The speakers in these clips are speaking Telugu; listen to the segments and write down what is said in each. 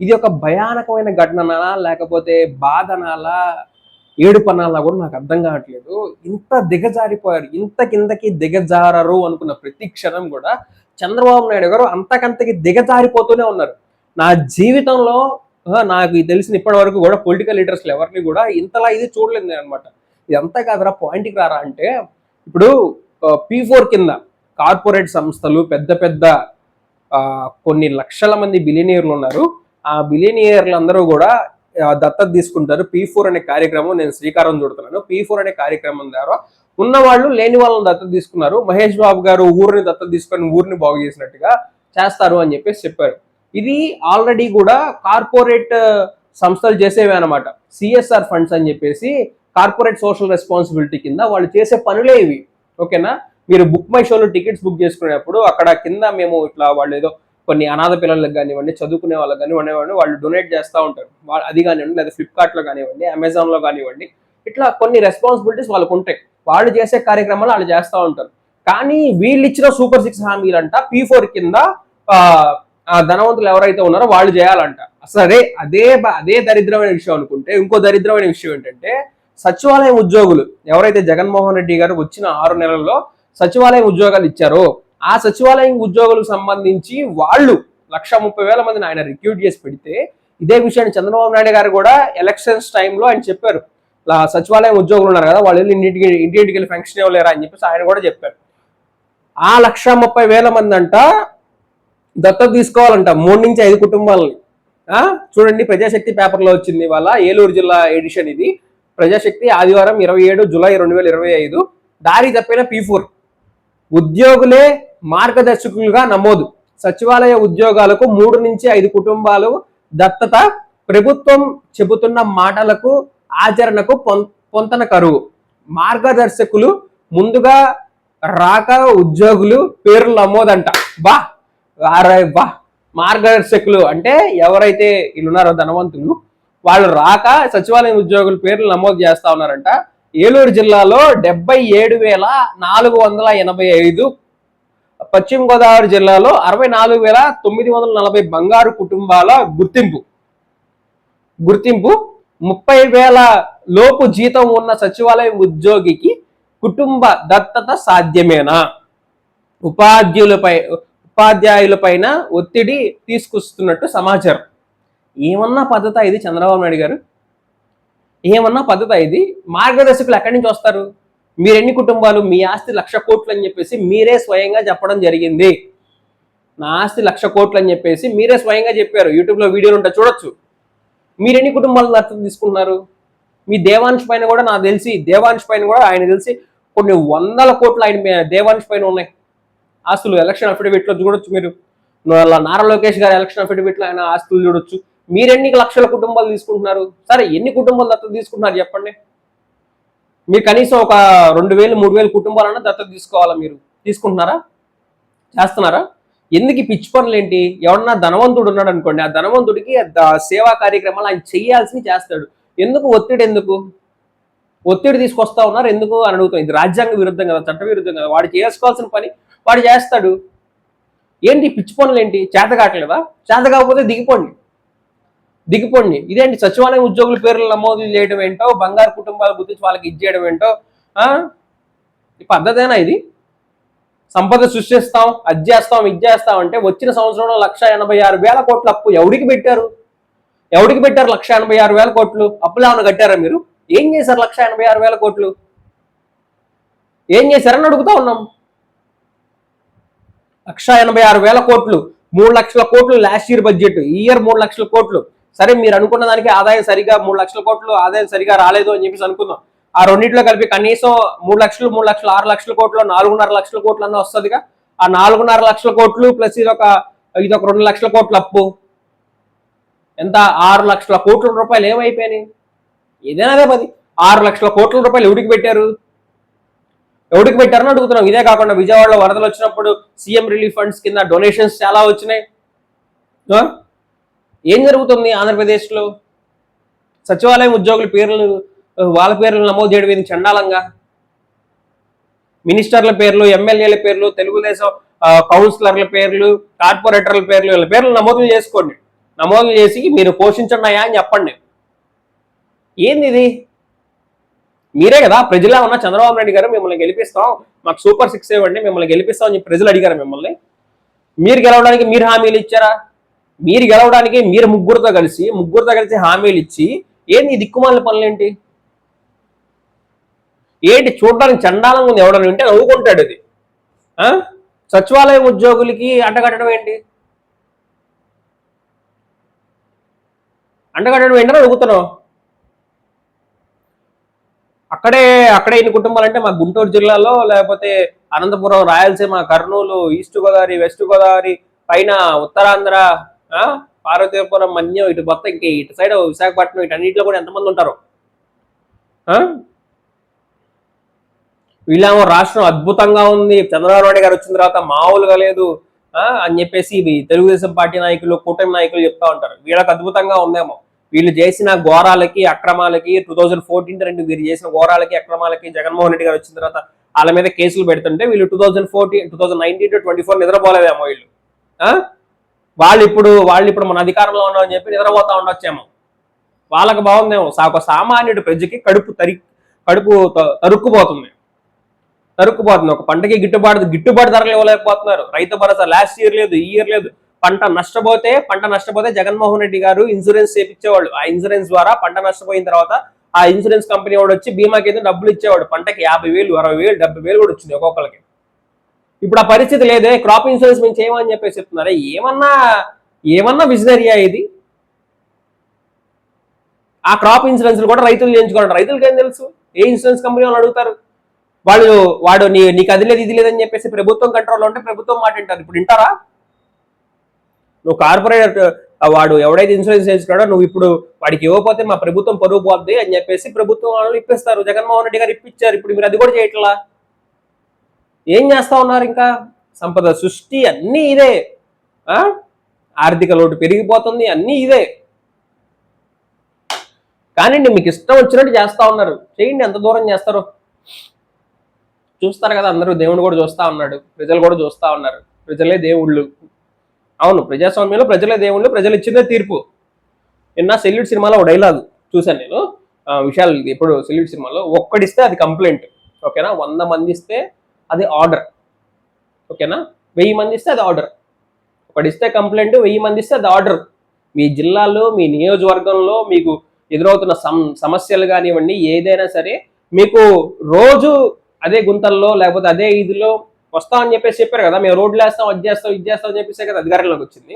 ఇది ఒక భయానకమైన ఘటననా లేకపోతే బాధనాలా ఏడుపనాలా కూడా నాకు అర్థం కావట్లేదు. ఇంత దిగజారిపోయారు ఇంత కిందకి దిగజారరు అనుకున్న ప్రతి క్షణం కూడా చంద్రబాబు నాయుడు గారు అంతకంతకి దిగజారిపోతూనే ఉన్నారు. నా జీవితంలో నాకు తెలిసిన ఇప్పటి వరకు కూడా పొలిటికల్ లీడర్స్ ఎవరిని కూడా ఇంతలా ఇది చూడలేదు నేను అనమాట ఇదంతా కాదురా పాయింట్కి రారా అంటే ఇప్పుడు పీ ఫోర్ కింద కార్పొరేట్ సంస్థలు పెద్ద పెద్ద కొన్ని లక్షల మంది బిలినియర్లు ఉన్నారు. ఆ బిలినియర్లు అందరూ కూడా దత్తత తీసుకుంటారు. పీ ఫోర్ అనే కార్యక్రమం నేను శ్రీకారం చుడుతున్నాను. పీ ఫోర్ అనే కార్యక్రమం ద్వారా ఉన్న వాళ్ళు లేని వాళ్ళని దత్తత తీసుకున్నారు. మహేష్ బాబు గారు ఊరిని దత్తత తీసుకొని ఊరిని బాగు చేసినట్టుగా చేస్తారు అని చెప్పేసి చెప్పారు. ఇది ఆల్రెడీ కూడా కార్పొరేట్ సంస్థలు చేసేవి అనమాట సిఎస్ఆర్ ఫండ్స్ అని చెప్పేసి కార్పొరేట్ సోషల్ రెస్పాన్సిబిలిటీ కింద వాళ్ళు చేసే పనులే ఇవి. ఓకేనా? మీరు బుక్ మై షోలో టికెట్స్ బుక్ చేసుకునేటప్పుడు అక్కడ కింద మేము ఇట్లా వాళ్ళు ఏదో కొన్ని అనాథ పిల్లలకు కానివ్వండి చదువుకునే వాళ్ళకి కానివ్వండి వాళ్ళు డొనేట్ చేస్తూ ఉంటారు. వాళ్ళు అది కానివ్వండి లేదా ఫ్లిప్కార్ట్లో కానివ్వండి అమెజాన్లో కానివ్వండి ఇట్లా కొన్ని రెస్పాన్సిబిలిటీస్ వాళ్ళకు ఉంటాయి. వాళ్ళు చేసే కార్యక్రమాలు వాళ్ళు చేస్తూ ఉంటారు. కానీ వీళ్ళు ఇచ్చిన సూపర్ సిక్స్ హామీలంట పీ ఫోర్ కింద ధనవంతులు ఎవరైతే ఉన్నారో వాళ్ళు చేయాలంట. సరే అదే బ- అదే దరిద్రమైన విషయం అనుకుంటే ఇంకో దరిద్రమైన విషయం ఏంటంటే సచివాలయం ఉద్యోగులు ఎవరైతే జగన్మోహన్ రెడ్డి గారు వచ్చిన ఆరు నెలల్లో సచివాలయం ఉద్యోగాలు ఇచ్చారో ఆ సచివాలయం ఉద్యోగులకు సంబంధించి వాళ్ళు లక్ష ముప్పై వేల మందిని ఆయన రిక్రూట్ చేసి పెడితే ఇదే విషయాన్ని చంద్రబాబు నాయుడు గారు కూడా ఎలక్షన్స్ టైంలో ఆయన చెప్పారు. సచివాలయం ఉద్యోగులు ఉన్నారు కదా వాళ్ళు వెళ్ళి ఇంటికి ఇంటింటికి వెళ్ళి ఫంక్షన్ ఇవ్వలేరా అని చెప్పేసి ఆయన కూడా చెప్పారు. ఆ లక్ష ముప్పై వేల మంది అంట దత్తత తీసుకోవాలంట మూడు నుంచి ఐదు కుటుంబాలని. చూడండి ప్రజాశక్తి పేపర్లో వచ్చింది ఇవాళ ఏలూరు జిల్లా ఎడిషన్ ఇది. ప్రజాశక్తి ఆదివారం ఇరవై ఏడు జూలై రెండు వేల ఇరవై ఐదు దారి తప్పిన పీ ఫోర్. ఉద్యోగులే మార్గదర్శకులుగా నమోదు. సచివాలయ ఉద్యోగాలకు మూడు నుంచి ఐదు కుటుంబాలు దత్తత ప్రభుత్వం చెబుతున్న మాటలకు ఆచరణకు పొం పొంతన కరువు. మార్గదర్శకులు ముందుగా రాక ఉద్యోగులు పేర్లు నమోదంట. బా వారే బా. మార్గదర్శకులు అంటే ఎవరైతే వీళ్ళున్నారో ధనవంతులు వాళ్ళు రాక సచివాలయం ఉద్యోగుల పేర్లు నమోదు చేస్తా ఉన్నారంట. ఏలూరు జిల్లాలో డెబ్బై ఏడు వేల నాలుగు వందల ఎనభై ఐదు పశ్చిమ గోదావరి జిల్లాలో అరవై నాలుగు వేల తొమ్మిది వందల నలభై బంగారు కుటుంబాల గుర్తింపు. గుర్తింపు ముప్పై వేల లోపు జీతం ఉన్న సచివాలయం ఉద్యోగికి కుటుంబ దత్తత సాధ్యమేనా? ఉపాధ్యులపై ఉపాధ్యాయులపైన ఒత్తిడి తీసుకొస్తున్నట్టు సమాచారం. ఏమన్నా పద్ధత ఇది చంద్రబాబు నాయుడు గారు? ఏమన్నా పద్ధత ఇది? మార్గదర్శకులు ఎక్కడి నుంచి వస్తారు? మీరెన్ని కుటుంబాలు? మీ ఆస్తి లక్ష కోట్లు అని చెప్పేసి మీరే స్వయంగా చెప్పడం జరిగింది. నా ఆస్తి లక్ష కోట్లు అని చెప్పేసి మీరే స్వయంగా చెప్పారు. యూట్యూబ్లో వీడియోలు ఉంటే చూడొచ్చు. మీరెన్ని కుటుంబాలను దత్తత తీసుకున్నారు మీ దేవాంశ్ పైన కూడా నాకు తెలిసి దేవాంశ్ పైన కూడా ఆయన తెలిసి కొన్ని వందల కోట్లు ఆయన మీ- దేవాంశ్ పైన ఉన్నాయి. ఆస్తులు ఎలక్షన్ అఫిడవిట్లో చూడొచ్చు మీరు. నారా లోకేష్ గారు ఎలక్షన్ అఫిడవిట్లో ఆయన ఆస్తులు చూడొచ్చు. మీరెన్ని లక్షల కుటుంబాలు తీసుకుంటున్నారు? సరే ఎన్ని కుటుంబాలు దత్తత తీసుకుంటున్నారు చెప్పండి. మీరు కనీసం ఒక రెండు వేలు మూడు వేలు కుటుంబాలన్నా దత్తత తీసుకోవాలా మీరు? తీసుకుంటున్నారా? చేస్తున్నారా? ఎందుకు పిచ్చి పనులు ఏంటి ఎవరన్నా ధనవంతుడు ఉన్నాడు అనుకోండి ఆ ధనవంతుడికి సేవా కార్యక్రమాలు ఆయన చేయాల్సింది చేస్తాడు. ఎందుకు ఒత్తిడి ఎందుకు? ఒత్తిడి తీసుకొస్తా ఉన్నారు ఎందుకు అని అడుగుతాం ఇది రాజ్యాంగ విరుద్ధం కదా చట్ట విరుద్ధం కదా. వాడు చేసుకోవాల్సిన పని వాడు చేస్తాడు. ఏంటి పిచ్చి పనులు ఏంటి చేత కావట్లేదా? చేత కాకపోతే దిగిపోండి. దిగిపోండి. ఇదేంటి? సచివాలయం ఉద్యోగుల పేర్లు నమోదు చేయడం ఏంటో బంగారు కుటుంబాల గుర్తించి వాళ్ళకి ఇచ్చేయడం ఏంటో? ఈ పద్ధతేనా ఇది? సంపద సృష్టిస్తాం అది చేస్తాం ఇది చేస్తాం అంటే వచ్చిన సంవత్సరంలో లక్ష ఎనభై ఆరు వేల కోట్ల అప్పు ఎవరికి పెట్టారు? ఎవరికి పెట్టారు లక్ష ఎనభై ఆరు వేల కోట్లు? అప్పులు ఏమైనా కట్టారా మీరు? ఏం చేశారు లక్ష ఎనభై ఆరు వేల కోట్లు? ఏం చేశారని అడుగుతా ఉన్నాం. లక్ష ఎనభై ఆరు వేల కోట్లు మూడు లక్షల కోట్లు లాస్ట్ ఇయర్ బడ్జెట్ ఈ ఇయర్ మూడు లక్షల కోట్లు. సరే మీరు అనుకున్న దానికి ఆదాయం సరిగా మూడు లక్షల కోట్లు ఆదాయం సరిగా రాలేదు అని చెప్పేసి అనుకుందాం. ఆ రెండింటిలో కలిపి కనీసం మూడు లక్షలు మూడు లక్షలు ఆరు లక్షల కోట్లు నాలుగున్నర లక్షల కోట్లు అన్న వస్తుందిగా. ఆ నాలుగున్నర లక్షల కోట్లు ప్లస్ ఇది ఒక ఇది ఒక రెండు లక్షల కోట్ల అప్పు. ఎంత? ఆరు లక్షల కోట్ల రూపాయలు ఏమైపోయినాయి? ఏదైనా అదే పది ఆరు లక్షల కోట్ల రూపాయలు ఎవడికి పెట్టారు? ఎవడికి పెట్టారని అడుగుతున్నాం. ఇదే కాకుండా విజయవాడలో వరదలు వచ్చినప్పుడు సీఎం రిలీఫ్ ఫండ్స్ కింద డొనేషన్స్ చాలా వచ్చినాయి. ఏం జరుగుతుంది ఆంధ్రప్రదేశ్లో? సచివాలయం ఉద్యోగుల పేర్లు వాళ్ళ పేర్లు నమోదు చేయడం ఇది చండాలంగా? మినిస్టర్ల పేర్లు ఎమ్మెల్యేల పేర్లు తెలుగుదేశం కౌన్సిలర్ల పేర్లు కార్పొరేటర్ల పేర్లు వీళ్ళ పేర్లు నమోదు చేసుకోండి. నమోదు చేసి మీరు పోషించున్నాయా అని చెప్పండి. ఏంది ఇది? మీరే కదా ప్రజలా ఉన్న చంద్రబాబు నాయుడు గారు మిమ్మల్ని గెలిపిస్తాం మాకు సూపర్ సిక్స్ ఇవ్వండి మిమ్మల్ని గెలిపిస్తాం అని చెప్పి ప్రజలు అడిగారు మిమ్మల్ని. మీరు గెలవడానికి మీరు హామీలు ఇచ్చారా? మీరు గెలవడానికి మీరు ముగ్గురుతో కలిసి ముగ్గురుతో కలిసి హామీలు ఇచ్చి ఏంది దిక్కుమాలిన పనులేంటి? ఏంటి చూడడానికి చండాలంగా ఉంది ఎవడని వింటే నవ్వుకుంటాడు అది. సచివాలయం ఉద్యోగులకి అంటగట్టడం ఏంటి? అంటగట్టడం ఏంటని అడుగుతున్నావు? అక్కడే అక్కడే ఇన్ని కుటుంబాలు అంటే మా గుంటూరు జిల్లాలో లేకపోతే అనంతపురం రాయలసీమ కర్నూలు ఈస్ట్ గోదావరి వెస్ట్ గోదావరి పైన ఉత్తరాంధ్ర పార్వతీపురం మన్యం ఇటు మొత్తం ఇంక ఇటు సైడ్ విశాఖపట్నం ఇటు అన్నింటిలో కూడా ఎంతమంది ఉంటారు? ఆ? వీళ్ళేమో రాష్ట్రం అద్భుతంగా ఉంది. చంద్రబాబు నాయుడు గారు వచ్చిన తర్వాత మామూలుగా లేదు. ఆ, అని చెప్పేసి తెలుగుదేశం పార్టీ నాయకులు కూటమి నాయకులు చెప్తా ఉంటారు. వీళ్ళకి అద్భుతంగా ఉందేమో. వీళ్ళు చేసిన ఘోరాలకి అక్రమాలకి టూ థౌజండ్ ఫోర్టీన్ రెండు వీరు చేసిన ఘోరాలకి అక్రమాలకి జగన్మోహన్ రెడ్డి గారు వచ్చిన తర్వాత వాళ్ళ మీద కేసులు పెడుతుంటే వీళ్ళు two thousand fourteen two thousand nineteen to twenty four నిద్రపోలేదేమో వీళ్ళు. వాళ్ళు ఇప్పుడు వాళ్ళు ఇప్పుడు మన అధికారంలో ఉన్నామని చెప్పి నిద్రపోతా ఉండొచ్చేమో. వాళ్ళకి బాగుందేమో. ఒక సామాన్యుడి ప్రజకి కడుపు తరి కడుపు తరుక్కుపోతుంది. తరుక్కుపోతుంది. ఒక పంటకి గిట్టుబాటు గిట్టుబాటు ధరలు ఇవ్వలేకపోతున్నారు. రైతు భరోసా లాస్ట్ ఇయర్ లేదు ఈ ఇయర్ లేదు. పంట నష్టపోతే పంట నష్టపోతే జగన్మోహన్ రెడ్డి గారు ఇన్సూరెన్స్ చేపించేవాళ్ళు ఆ ఇన్సూరెన్స్ ద్వారా పంట నష్టపోయిన తర్వాత ఆ ఇన్సూరెన్స్ కంపెనీ వాడు వచ్చి బీమా కింద డబ్బులు ఇచ్చేవాడు. పంటకి యాభై వేలు అరవై వేలు డెబ్బై వేలు కూడా వచ్చింది ఒక్కొక్కరికి ఇప్పుడు ఆ పరిస్థితి లేదే క్రాప్ ఇన్సూరెన్స్ మేము చేయమని చెప్పేసి చెప్తున్నారా? ఏమన్నా ఏమన్నా విజనరీయా ఇది? ఆ క్రాప్ ఇన్సూరెన్స్ కూడా రైతులు చేయించుకోండి రైతులకి ఏం తెలుసు? ఏ ఇన్సూరెన్స్ కంపెనీ వాళ్ళు అడుగుతారు? వాళ్ళు వాడు నీ నీకు అది లేదు ఇది లేదని చెప్పేసి ప్రభుత్వం కంట్రోల్లో ఉంటే ప్రభుత్వం మాట వింటారు. ఇప్పుడు వింటారా? నువ్వు కార్పొరేట్ వాడు ఎవడైతే ఇన్సూరెన్స్ చేయించున్నాడో నువ్వు ఇప్పుడు వాడికి ఇవ్వకపోతే మా ప్రభుత్వం పరుగు పోద్ది అని చెప్పేసి ప్రభుత్వం వాళ్ళు ఇప్పిస్తారు. జగన్మోహన్ రెడ్డి గారు ఇప్పించారు. ఇప్పుడు మీరు అది కూడా చేయట్లా? ఏం చేస్తా ఉన్నారు ఇంకా? సంపద సృష్టి అన్నీ ఇదే. ఆ? ఆర్థిక లోటు పెరిగిపోతుంది అన్నీ ఇదే. కానీ మీకు ఇష్టం వచ్చినట్టు చేస్తా ఉన్నారు. చేయండి ఎంత దూరం చేస్తారు. చూస్తారు కదా అందరూ దేవుడు కూడా చూస్తా ఉన్నాడు. ప్రజలు కూడా చూస్తా ఉన్నారు. ప్రజలే దేవుళ్ళు. అవును ప్రజాస్వామ్యంలో ప్రజలే దేవుళ్ళు ప్రజలు ఇచ్చిందే తీర్పు. నిన్న సెల్యూట్ సినిమాలో ఒక డైలాగ్ చూశాను నేను. ఆ, విశాల్ ఎప్పుడు సెల్యూట్ సినిమాలో ఒక్కడిస్తే అది కంప్లైంట్. ఓకేనా? వంద మంది ఇస్తే అది ఆర్డర్. ఓకేనా? వెయ్యి మంది ఇస్తే అది ఆర్డర్. ఒకటి ఇస్తే కంప్లైంట్ వెయ్యి మంది ఇస్తే అది ఆర్డర్. మీ జిల్లాలో మీ నియోజకవర్గంలో మీకు ఎదురవుతున్న సమ్ సమస్యలు కానివ్వండి ఏదైనా సరే మీకు రోజు అదే గుంతల్లో లేకపోతే అదే ఇదిలో వస్తాం అని చెప్పేసి చెప్పారు కదా మేము రోడ్లు వేస్తాం అది చేస్తాం ఇది చేస్తాం అని చెప్పేసి కదా అధికారంలోకి వచ్చింది.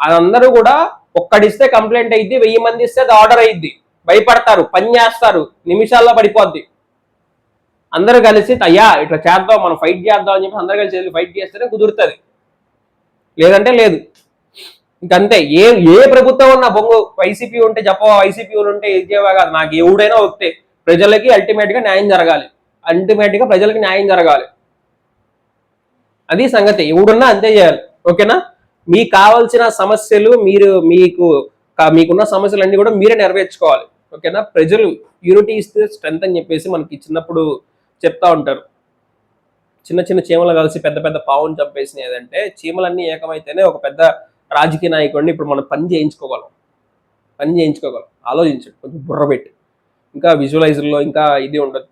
అదందరూ కూడా ఒక్కడిస్తే కంప్లైంట్ అయ్యిద్ది వెయ్యి మంది ఇస్తే అది ఆర్డర్ అయ్యిద్ది భయపడతారు పని చేస్తారు నిమిషాల్లో పడిపోద్ది. అందరూ కలిసి అయ్యా ఇట్లా చేద్దాం మనం ఫైట్ చేద్దాం అని చెప్పి అందరూ కలిసి వెళ్ళి ఫైట్ చేస్తేనే కుదురుతుంది. లేదంటే లేదు. ఇంకంతే. ఏ ఏ ప్రభుత్వం ఉన్నా బొంగు వైసీపీ ఉంటే చెప్పవా వైసీపీ ఉంటే ఇది కాదు. నాకు ఎవడైనా వస్తే ప్రజలకి అల్టిమేట్గా న్యాయం జరగాలి. అల్టిమేట్గా ప్రజలకి న్యాయం జరగాలి. అది సంగతి. ఎవడున్నా అంతే చేయాలి. ఓకేనా? మీకు కావాల్సిన సమస్యలు మీరు మీకు మీకున్న సమస్యలు అన్నీ కూడా మీరే నెరవేర్చుకోవాలి. ఓకేనా? ప్రజలు యూనిటీ ఇస్తే స్ట్రెంత్ అని చెప్పేసి మనకి చిన్నప్పుడు చెప్తా ఉంటారు. చిన్న చిన్న చీమలు కలిసి పెద్ద పెద్ద పావును చంపేసినవి ఏదంటే చీమలన్నీ ఏకమైతేనే ఒక పెద్ద రాజకీయ నాయకుడిని ఇప్పుడు మనం పని చేయించుకోగలం. పని చేయించుకోగలం. ఆలోచించండి. కొంచెం బుర్ర పెట్టి. ఇంకా విజువలైజర్లో ఇంకా ఇది ఉండదు.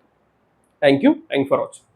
Thank you thank for watching.